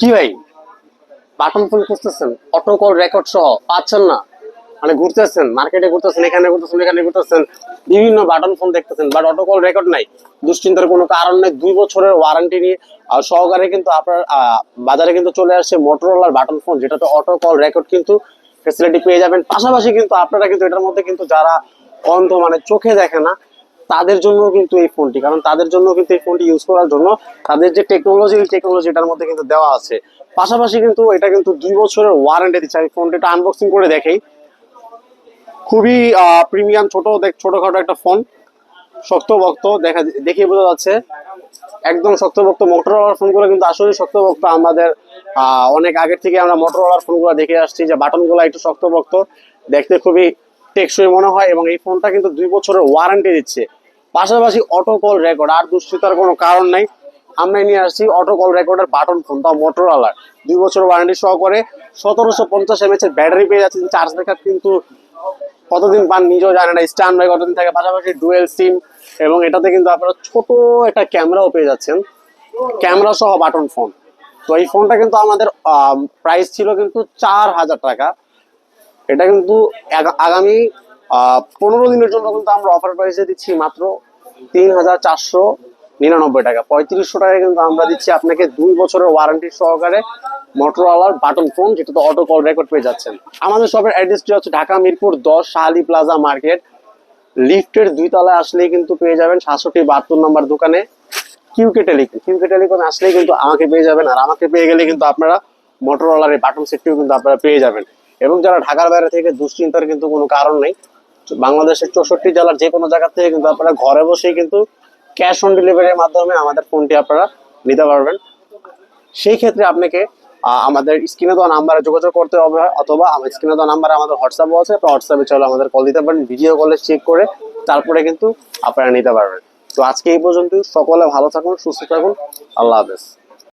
কি ভাই? Button phone খুঁজতেছেন অটো কল রেকর্ড সহ, পাচ্ছেন না। মানে ঘুরতেছেন মার্কেটে ঘুরতেছেন, এখানে ঘুরতেছেন এখানে ঘুরতেছেন, বিভিন্ন বাটন ফোন দেখতেছেন বাট অটো কল রেকর্ড নাই। দুশ্চিন্তার কোনো কারণ নেই, দুই বছরের ওয়ারেন্টি নিয়ে সহকারে কিন্তু আপনার বাজারে কিন্তু চলে আসছে মোটরোলার বাটন ফোন যেটাতে অটো কল রেকর্ড কিন্তু ফেসিলিটি পেয়ে যাবেন। পাশাপাশি কিন্তু আপনারা কিন্তু এটার মধ্যে কিন্তু যারা অন্ধ মানে চোখে দেখে না তাদের জন্য কিন্তু এই ফোনটি, কারণ তাদের জন্য কিন্তু এই ফোনটি ইউজ করার জন্য তাদের যে টেকনোলজি এই টেকনোলজি এটার মধ্যে কিন্তু দেওয়া আছে। পাশাপাশি কিন্তু এটা কিন্তু দুই বছরের ওয়ারেন্টি দিচ্ছে। আমি ফোনটা একটু আনবক্সিং করে দেখাই। খুবই প্রিমিয়াম ছোট, দেখ, ছোটখাটো একটা ফোন শক্তভক্ত, দেখা দেখে বোঝা যাচ্ছে। একদম শক্তভক্ত মোটরওয়ালার ফোনগুলো কিন্তু আসলে শক্তভক্ত। আমাদের অনেক আগের থেকে আমরা মোটরওয়ালার ফোনগুলো দেখে আসছি যে বাটনগুলো একটু শক্তভক্ত। দেখতে খুবই টেকসই মনে হয় এবং এই ফোনটা কিন্তু দুই বছরের ওয়ারেন্টি দিচ্ছে। পাশাপাশি অটো কল রেকর্ড আর দুশ্চিন্তার কোনো কারণ নাই। আমরা নিয়ে আসছি অটো কল রেকর্ডের বাটন ফোন তাও মোটরওয়ালার দুই বছর ওয়ারেন্টি সহ করে সতেরোশো পঞ্চাশ এমএচ এর ব্যাটারি পেয়ে যাচ্ছে চার্জ ব্যাকআপ কিন্তু কতদিন পান নিজেও জানে না স্ট্যান্ড বাই কতদিন থাকে, পাশাপাশি ডুয়েল সিম এবং এটাতে কিন্তু আপনারা ছোট একটা ক্যামেরাও পেয়ে যাচ্ছেন। ক্যামেরা সহ বাটন ফোন তো এই ফোনটা কিন্তু আমাদের প্রাইস ছিল কিন্তু চার হাজার টাকা। এটা কিন্তু আগামী পনেরো দিনের জন্য কিন্তু আমরা অফার প্রাইসে দিচ্ছি মাত্র তিন হাজার চারশো নিরানব্বই টাকা। পঁয়ত্রিশশো টাকায় কিন্তু আমরা দিচ্ছি আপনাকে দুই বছরের ওয়ারেন্টি সহকারে মোটরওয়ালার বাটন ফোন যেটাতে অটো কল রেকর্ড পেয়ে যাচ্ছেন। আমাদের শপের অ্যাড্রেসটি হচ্ছে ঢাকা মিরপুর দশ শাহালি প্লাজা মার্কেট লিফটের দুই তলায় আসলেই কিন্তু পেয়ে যাবেন সাতষট্টি বাহাত্তর নম্বর দোকানে কিউকে টেলিকম কিউকে টেলিকমে আসলেই কিন্তু আমাকে পেয়ে যাবেন আর আমাকে পেয়ে গেলে কিন্তু আপনারা মোটরওয়ালার এই বাটন সেটটিও কিন্তু আপনারা পেয়ে যাবেন। এবং যারা ঢাকার বাইরে থেকে দুশ্চিন্তার কিন্তু কোনো কারণ নেই বাংলাদেশের চৌষট্টি জেলার যে কোনো জায়গা থেকে কিন্তু আপনারা ঘরে বসেই কিন্তু ক্যাশ অন ডেলিভারির মাধ্যমে আমাদের ফোনটি আপনারা নিতে পারবেন। সেই ক্ষেত্রে আপনাকে আমাদের স্ক্রিনে দেওয়া নাম্বারে যোগাযোগ করতে হবে, অথবা আমার স্ক্রিনে দেওয়া নাম্বারে আমাদের হোয়াটসঅ্যাপও আছে আপনার হোয়াটসঅ্যাপে চলে আমাদের কল দিতে পারেন ভিডিও কলে চেক করে তারপরে কিন্তু আপনারা নিতে পারবেন। তো আজকে এই পর্যন্ত সকলে ভালো থাকুন, সুস্থ থাকুন, আল্লাহ হাফেজ।